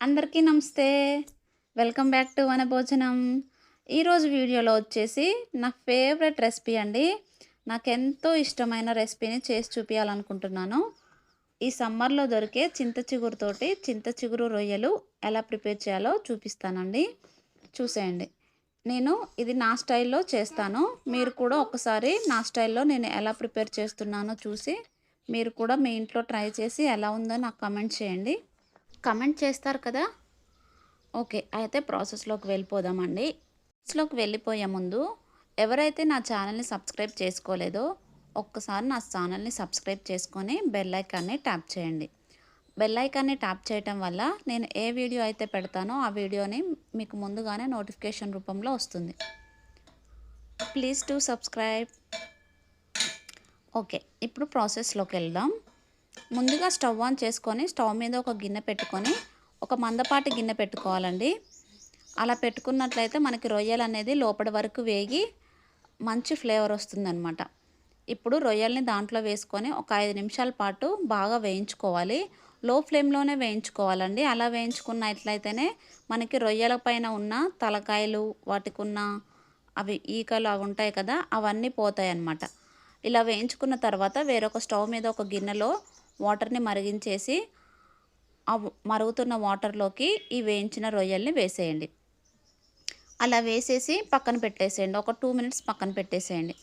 అందరికీ నమస్తే. Welcome back to వన భోజనం ఈరోజు వీడియోలో వచ్చేసి నా ఫేవరెట్ రెసిపీ అండి. నాకు ఎంతో ఇష్టమైన రెసిపీని చేసి చూపించాలనుకుంటున్నాను ఈ సమ్మర్లో దొరికే చింత చిగురుతోటి చింత చిగురు రొయ్యలు ఎలా ప్రిపేర్ చేయాలో చూపిస్తానండి. చూసేయండి. నేను ఇది నా స్టైల్లో చేస్తాను. మీరు కూడా ఒకసారి నా స్టైల్లో నేను ఎలా ప్రిపేర్ చేస్తున్నానో చూసి మీరు కూడా మీ ఇంట్లో ట్రై చేసి ఎలా ఉందో నాకు కమెంట్ చేయండి. కమెంట్ చేస్తారు కదా? ఓకే అయితే ప్రాసెస్లోకి వెళ్ళిపోదామండి. ప్రాసెస్లోకి వెళ్ళిపోయే ముందు ఎవరైతే నా ఛానల్ని సబ్స్క్రైబ్ చేసుకోలేదో ఒక్కసారి నా ఛానల్ని సబ్స్క్రైబ్ చేసుకొని బెల్ ఐకాన్ని ట్యాప్ చేయండి. బెల్ ఐకాన్ని ట్యాప్ చేయటం వల్ల నేను ఏ వీడియో అయితే పెడతానో ఆ వీడియోని మీకు ముందుగానే నోటిఫికేషన్ రూపంలో వస్తుంది. Please to subscribe. ఓకే ఇప్పుడు ప్రాసెస్లోకి వెళ్దాం. ముందుగా స్టవ్ ఆన్ చేసుకొని స్టవ్ మీద ఒక గిన్నె పెట్టుకొని ఒక మందపాటి గిన్నె పెట్టుకోవాలండి. అలా పెట్టుకున్నట్లయితే మనకి రొయ్యలు అనేది లోపల వరకు వేగి మంచి ఫ్లేవర్ వస్తుందన్నమాట. ఇప్పుడు రొయ్యల్ని దాంట్లో వేసుకొని ఒక ఐదు నిమిషాల పాటు బాగా వేయించుకోవాలి. లో ఫ్లేమ్లోనే వేయించుకోవాలండి. అలా వేయించుకున్నట్లయితేనే మనకి రొయ్యల పైన ఉన్న తలకాయలు వాటికి ఉన్న అవి ఈకలు అవి ఉంటాయి కదా అవన్నీ పోతాయి అన్నమాట ఇలా వేయించుకున్న తర్వాత వేరొక స్టవ్ మీద ఒక గిన్నెలో వాటర్ని మరిగించేసి ఆ మరుగుతున్న వాటర్లోకి ఈ వేయించిన రొయ్యల్ని వేసేయండి. అలా వేసేసి పక్కన పెట్టేసేయండి. ఒక టూ మినిట్స్ పక్కన పెట్టేసేయండి.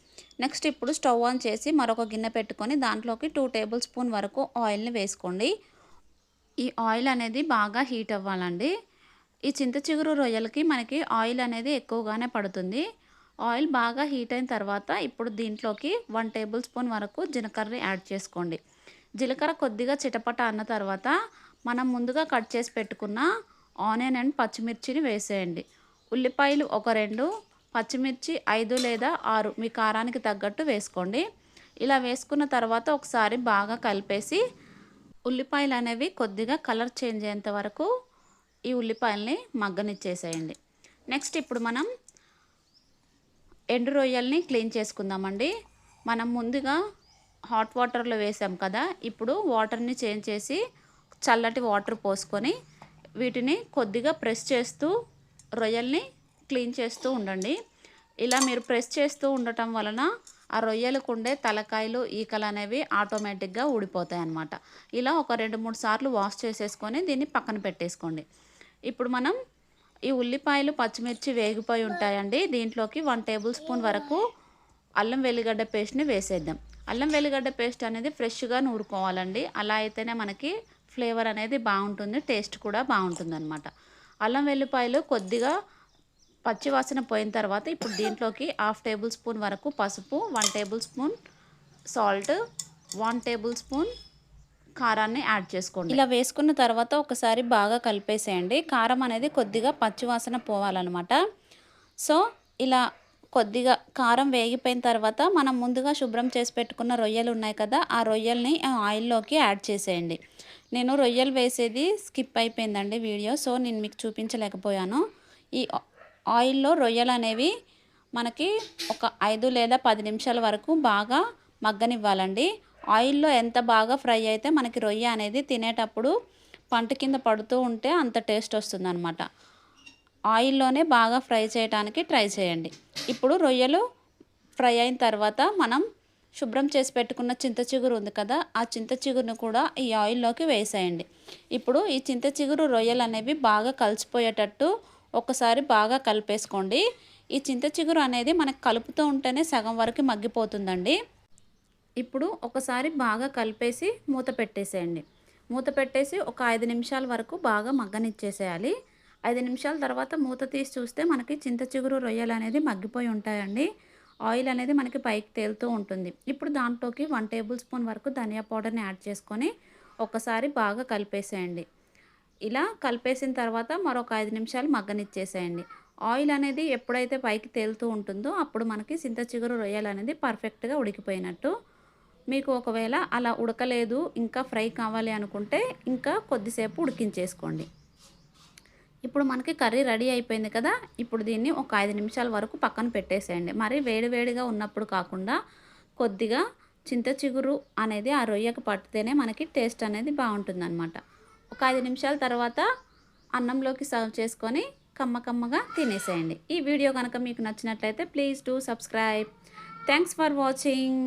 నెక్స్ట్ ఇప్పుడు స్టవ్ ఆన్ చేసి మరొక గిన్నె పెట్టుకొని దాంట్లోకి టూ టేబుల్ స్పూన్ వరకు ఆయిల్ని వేసుకోండి. ఈ ఆయిల్ అనేది బాగా హీట్ అవ్వాలండి. ఈ చింత చిగురు రొయ్యలకి మనకి ఆయిల్ అనేది ఎక్కువగానే పడుతుంది. ఆయిల్ బాగా హీట్ అయిన తర్వాత ఇప్పుడు దీంట్లోకి వన్ టేబుల్ స్పూన్ వరకు జీలకర్ర యాడ్ చేసుకోండి. జీలకర్ర కొద్దిగా చిటపట అన్న తర్వాత మనం ముందుగా కట్ చేసి పెట్టుకున్న ఆనియన్ అండ్ పచ్చిమిర్చిని వేసేయండి. ఉల్లిపాయలు ఒక రెండు పచ్చిమిర్చి ఐదు లేదా ఆరు మీ కారానికి తగ్గట్టు వేసుకోండి. ఇలా వేసుకున్న తర్వాత ఒకసారి బాగా కలిపేసి ఉల్లిపాయలు అనేవి కొద్దిగా కలర్ చేంజ్ అయ్యేంత వరకు ఈ ఉల్లిపాయల్ని మగ్గనిచ్చేసేయండి. నెక్స్ట్ ఇప్పుడు మనం ఎండు రొయ్యల్ని క్లీన్ చేసుకుందామండి. మనం ముందుగా హాట్ వాటర్లో వేసాం కదా ఇప్పుడు వాటర్ని చేంజ్ చేసి చల్లటి వాటర్ పోసుకొని వీటిని కొద్దిగా ప్రెస్ చేస్తూ రొయ్యల్ని క్లీన్ చేస్తూ ఉండండి. ఇలా మీరు ప్రెస్ చేస్తూ ఉండటం వలన ఆ రొయ్యలకు ఉండే తలకాయలు ఈకలు అనేవి ఆటోమేటిక్గా ఊడిపోతాయి అన్నమాట ఇలా ఒక రెండు మూడు సార్లు వాష్ చేసేసుకొని దీన్ని పక్కన పెట్టేసుకోండి. ఇప్పుడు మనం ఈ ఉల్లిపాయలు పచ్చిమిర్చి వేగిపోయి ఉంటాయండి. దీంట్లోకి వన్ టేబుల్ స్పూన్ వరకు అల్లం వెల్లిగడ్డ పేస్ట్ని వేసేద్దాం. అల్లం వెల్లిగడ్డ పేస్ట్ అనేది ఫ్రెష్గా నూరుకోవాలండి. అలా అయితేనే మనకి ఫ్లేవర్ అనేది బాగుంటుంది టేస్ట్ కూడా బాగుంటుంది అనమాట అల్లం వెల్లిపాయలు కొద్దిగా పచ్చివాసన పోయిన తర్వాత ఇప్పుడు దీంట్లోకి హాఫ్ టేబుల్ స్పూన్ వరకు పసుపు one tablespoon salt one tablespoon కారాన్ని యాడ్ చేసుకోండి. ఇలా వేసుకున్న తర్వాత ఒకసారి బాగా కలిపేసేయండి. కారం అనేది కొద్దిగా పచ్చివాసన పోవాలన్నమాట. సో ఇలా కొద్దిగా కారం వేగిపోయిన తర్వాత మనం ముందుగా శుభ్రం చేసి పెట్టుకున్న రొయ్యలు ఉన్నాయి కదా ఆ రొయ్యల్ని ఆయిల్లోకి యాడ్ చేసేయండి. నేను రొయ్యలు వేసేది స్కిప్ అయిపోయిందండి వీడియో సో నేను మీకు చూపించలేకపోయాను. ఈ ఆయిల్లో రొయ్యలు అనేవి మనకి ఒక ఐదు లేదా పది నిమిషాల వరకు బాగా మగ్గనివ్వాలండి. ఆయిల్లో ఎంత బాగా ఫ్రై అయితే మనకి రొయ్య అనేది తినేటప్పుడు పంట కింద పడుతూ ఉంటే అంత టేస్ట్ వస్తుందన్నమాట. ఆయిల్లోనే బాగా ఫ్రై చేయడానికి ట్రై చేయండి. ఇప్పుడు రొయ్యలు ఫ్రై అయిన తర్వాత మనం శుభ్రం చేసి పెట్టుకున్న చింత చిగురు ఉంది కదా ఆ చింత చిగురును కూడా ఈ ఆయిల్లోకి వేసేయండి. ఇప్పుడు ఈ చింత చిగురు రొయ్యలు అనేవి బాగా కలిసిపోయేటట్టు ఒకసారి బాగా కలిపేసుకోండి. ఈ చింత చిగురు అనేది మనకు కలుపుతూ ఉంటేనే సగం వరకు మగ్గిపోతుందండి. ఇప్పుడు ఒకసారి బాగా కలిపేసి మూత పెట్టేసేయండి. మూత పెట్టేసి ఒక ఐదు నిమిషాల వరకు బాగా మగ్గనిచ్చేసేయాలి. ఐదు నిమిషాల తర్వాత మూత తీసి చూస్తే మనకి చింత చిగురు రొయ్యలు అనేది మగ్గిపోయి ఉంటాయండి. ఆయిల్ అనేది మనకి పైకి తేలుతూ ఉంటుంది. ఇప్పుడు దాంట్లోకి వన్ టేబుల్ స్పూన్ వరకు ధనియా పౌడర్ని యాడ్ చేసుకొని ఒకసారి బాగా కలిపేసేయండి. ఇలా కలిపేసిన తర్వాత మరొక ఐదు నిమిషాలు మగ్గనిచ్చేసేయండి. ఆయిల్ అనేది ఎప్పుడైతే పైకి తేలుతూ ఉంటుందో అప్పుడు మనకి చింత చిగురు రొయ్యలు అనేది పర్ఫెక్ట్గా ఉడికిపోయినట్టు. మీకు ఒకవేళ అలా ఉడకలేదు ఇంకా ఫ్రై కావాలి అనుకుంటే ఇంకా కొద్దిసేపు ఉడికించేసుకోండి. ఇప్పుడు మనకి కర్రీ రెడీ అయిపోయింది కదా ఇప్పుడు దీన్ని ఒక ఐదు నిమిషాల వరకు పక్కన పెట్టేసేయండి. మరి వేడివేడిగా ఉన్నప్పుడు కాకుండా కొద్దిగా చింత చిగురు అనేది ఆ రొయ్యకు పట్టితేనే మనకి టేస్ట్ అనేది బాగుంటుందన్నమాట. ఒక ఐదు నిమిషాల తర్వాత అన్నంలోకి సర్వ్ చేసుకొని కమ్మ కమ్మగా తినేసేయండి. ఈ వీడియో కనుక మీకు నచ్చినట్లయితే please do subscribe. Thanks for watching.